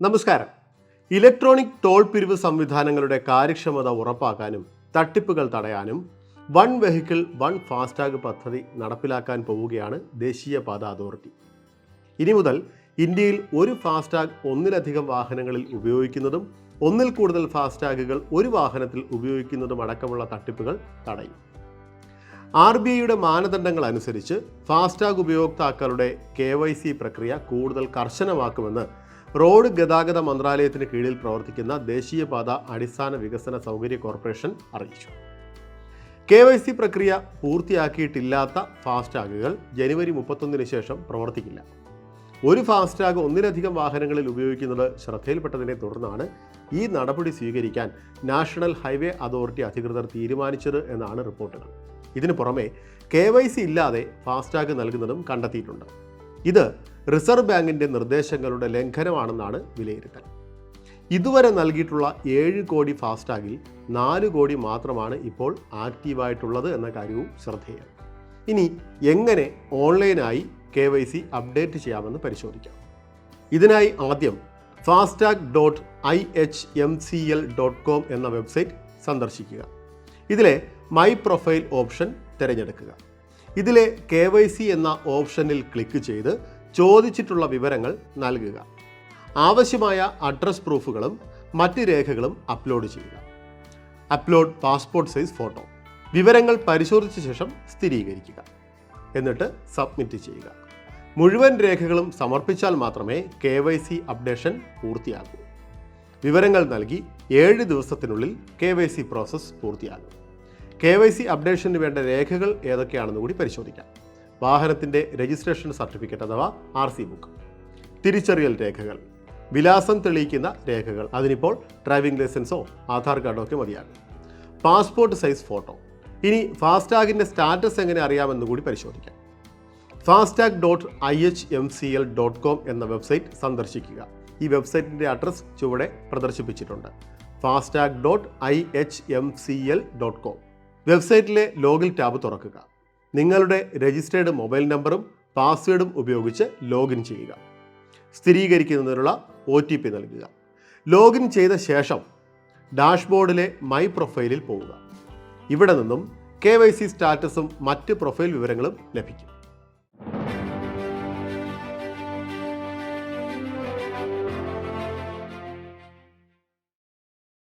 നമസ്കാരം. Electronic toll പിരിവ് സംവിധാനങ്ങളുടെ കാര്യക്ഷമത ഉറപ്പാക്കാനും തട്ടിപ്പുകൾ തടയാനും വൺ വെഹിക്കിൾ വൺ ഫാസ്ടാഗ് പദ്ധതി നടപ്പിലാക്കാൻ പോവുകയാണ് ദേശീയ ദേശീയപാത അതോറിറ്റി. ഇനി മുതൽ ഇന്ത്യയിൽ ഒരു ഫാസ്ടാഗ് ഒന്നിലധികം വാഹനങ്ങളിൽ ഉപയോഗിക്കുന്നതും ഒന്നിൽ കൂടുതൽ ഫാസ്ടാഗുകൾ ഒരു വാഹനത്തിൽ ഉപയോഗിക്കുന്നതും അടക്കമുള്ള തട്ടിപ്പുകൾ തടയും. ആർ ബി ഐയുടെ മാനദണ്ഡങ്ങൾ അനുസരിച്ച് ഫാസ്ടാഗ് ഉപയോക്താക്കളുടെ കെ വൈ സി പ്രക്രിയ കൂടുതൽ കർശനമാക്കുമെന്ന് റോഡ് ഗതാഗത മന്ത്രാലയത്തിന് കീഴിൽ പ്രവർത്തിക്കുന്ന ദേശീയപാത അടിസ്ഥാന വികസന സൗകര്യ കോർപ്പറേഷൻ അറിയിച്ചു. കെ വൈ സി പ്രക്രിയ പൂർത്തിയാക്കിയിട്ടില്ലാത്ത ഫാസ്ടാഗുകൾ ജനുവരി മുപ്പത്തൊന്നിന് ശേഷം പ്രവർത്തിക്കില്ല. ഒരു ഫാസ്ടാഗ് ഒന്നിലധികം വാഹനങ്ങളിൽ ഉപയോഗിക്കുന്നത് ശ്രദ്ധയിൽപ്പെട്ടതിനെ തുടർന്നാണ് ഈ നടപടി സ്വീകരിക്കാൻ നാഷണൽ ഹൈവേ അതോറിറ്റി അധികൃതർ തീരുമാനിച്ചത് എന്നാണ് റിപ്പോർട്ടുകൾ. ഇതിനു പുറമെ കെ വൈ സി ഇല്ലാതെ ഫാസ്ടാഗ് നൽകുന്നതും കണ്ടെത്തിയിട്ടുണ്ട്. ഇത് റിസർവ് ബാങ്കിന്റെ നിർദ്ദേശങ്ങളുടെ ലംഘനമാണെന്നാണ് വിലയിരുത്തൽ. ഇതുവരെ നൽകിയിട്ടുള്ള ഏഴ് കോടി ഫാസ്ടാഗിൽ നാല് കോടി മാത്രമാണ് ഇപ്പോൾ ആക്റ്റീവായിട്ടുള്ളത് എന്ന കാര്യവും ശ്രദ്ധേയം. ഇനി എങ്ങനെ ഓൺലൈനായി കെ വൈ സി അപ്ഡേറ്റ് ചെയ്യാമെന്ന് പരിശോധിക്കാം. ഇതിനായി ആദ്യം FASTag dot I H M C L dot com എന്ന വെബ്സൈറ്റ് സന്ദർശിക്കുക. ഇതിലെ മൈ പ്രൊഫൈൽ ഓപ്ഷൻ തിരഞ്ഞെടുക്കുക. ഇതിലെ കെ വൈ സി എന്ന ഓപ്ഷനിൽ ക്ലിക്ക് ചെയ്ത് ചോദിച്ചിട്ടുള്ള വിവരങ്ങൾ നൽകുക. ആവശ്യമായ അഡ്രസ് പ്രൂഫുകളും മറ്റ് രേഖകളും അപ്ലോഡ് ചെയ്യുക. Upload passport size photo. വിവരങ്ങൾ പരിശോധിച്ച ശേഷം സ്ഥിരീകരിക്കുക. എന്നിട്ട് സബ്മിറ്റ് ചെയ്യുക. മുഴുവൻ രേഖകളും സമർപ്പിച്ചാൽ മാത്രമേ കെ വൈ സി അപ്ഡേഷൻ പൂർത്തിയാകൂ. വിവരങ്ങൾ നൽകി ഏഴ് ദിവസത്തിനുള്ളിൽ കെ വൈ സി പ്രോസസ്സ് പൂർത്തിയാകും. കെ വൈ സി അപ്ഡേഷന് വേണ്ട രേഖകൾ ഏതൊക്കെയാണെന്ന് കൂടി പരിശോധിക്കാം. വാഹനത്തിന്റെ രജിസ്ട്രേഷൻ സർട്ടിഫിക്കറ്റ് അഥവാ ആർ സി ബുക്ക്. തിരിച്ചറിയൽ രേഖകൾ. വിലാസം തെളിയിക്കുന്ന രേഖകൾ. അതിനിപ്പോൾ ഡ്രൈവിംഗ് ലൈസൻസോ ആധാർ കാർഡോ ഒക്കെ മതിയാകും. Passport size photo. ഇനി ഫാസ്ടാഗിന്റെ സ്റ്റാറ്റസ് എങ്ങനെ അറിയാമെന്ന് കൂടി പരിശോധിക്കാം. FASTag dot I H M C L dot com എന്ന വെബ്സൈറ്റ് സന്ദർശിക്കുക. ഈ വെബ്സൈറ്റിന്റെ അഡ്രസ് ചുവടെ പ്രദർശിപ്പിച്ചിട്ടുണ്ട്. FASTag dot I H M C L dot com. വെബ്സൈറ്റിലെ login tab തുറക്കുക. നിങ്ങളുടെ രജിസ്റ്റേർഡ് മൊബൈൽ നമ്പറും പാസ്വേഡും ഉപയോഗിച്ച് ലോഗിൻ ചെയ്യുക. സ്ഥിരീകരിക്കുന്നതിനുള്ള ഒ ടി പി നൽകുക. ലോഗിൻ ചെയ്ത ശേഷം ഡാഷ്ബോർഡിലെ മൈ പ്രൊഫൈലിൽ പോവുക. ഇവിടെ നിന്നും കെ വൈ സി സ്റ്റാറ്റസും മറ്റ് പ്രൊഫൈൽ വിവരങ്ങളും ലഭിക്കും.